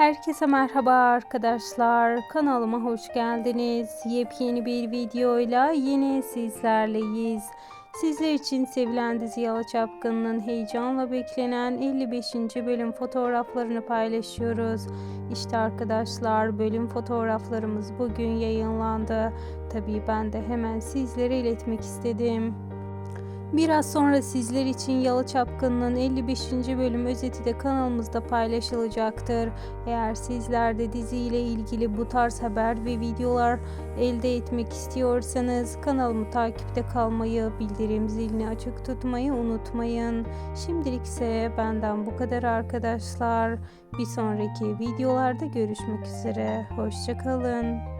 Herkese merhaba arkadaşlar. Kanalıma hoş geldiniz. Yepyeni bir videoyla yine sizlerleyiz. Sizler için sevilen dizi Yalı Çapkın'ın heyecanla beklenen 55. bölüm fotoğraflarını paylaşıyoruz. İşte arkadaşlar bölüm fotoğraflarımız bugün yayınlandı. Tabii ben de hemen sizlere iletmek istedim. Biraz sonra sizler için Yalı Çapkını'nın 55. bölüm özeti de kanalımızda paylaşılacaktır. Eğer sizler de diziyle ilgili bu tarz haber ve videolar elde etmek istiyorsanız kanalımı takipte kalmayı, bildirim zilini açık tutmayı unutmayın. Şimdilik ise benden bu kadar arkadaşlar. Bir sonraki videolarda görüşmek üzere. Hoşçakalın.